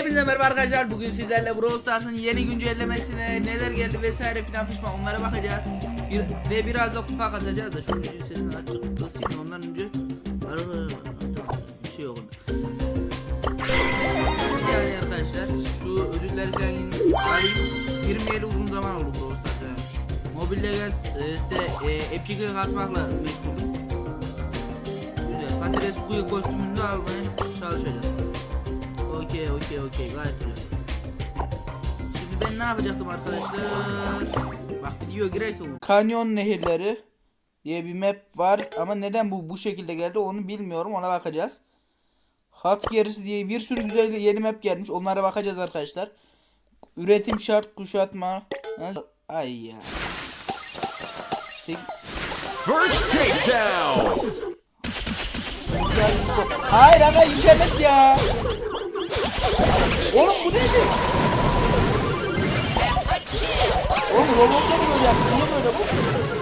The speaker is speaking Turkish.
Hepinize merhaba arkadaşlar. Bugün sizlerle Brawl Stars'ın yeni güncellemesine neler geldi vesaire filan pişman onlara bakacağız. Bir, ve biraz da kupa kasacağız da şu müziğin sesini açık kısayım ondan önce. Bir şey yok. Bir saniye arkadaşlar. Şu ödüller falan alayım. 27 uzun zaman oldu Brawl Stars'a. Mobilde gaz, e, işte e, Epic'e kasmakla meşgulüm. Güzel. Patates kuyu kostümünü de almaya. Okey gayet güzel. Şimdi ben ne yapacaktım arkadaşlar? Bak video girerken Kanyon Nehirleri diye bir map var ama neden bu bu şekilde geldi onu bilmiyorum ona bakacağız. Hat gerisi diye bir sürü güzel yeni map gelmiş onlara bakacağız arkadaşlar. Üretim şart kuşatma. Ay ya. First takedown! Hayır ama internet ya. Bu neydi? Oğlum Roblox'a mı böyle yaptı? Niye böyle bu?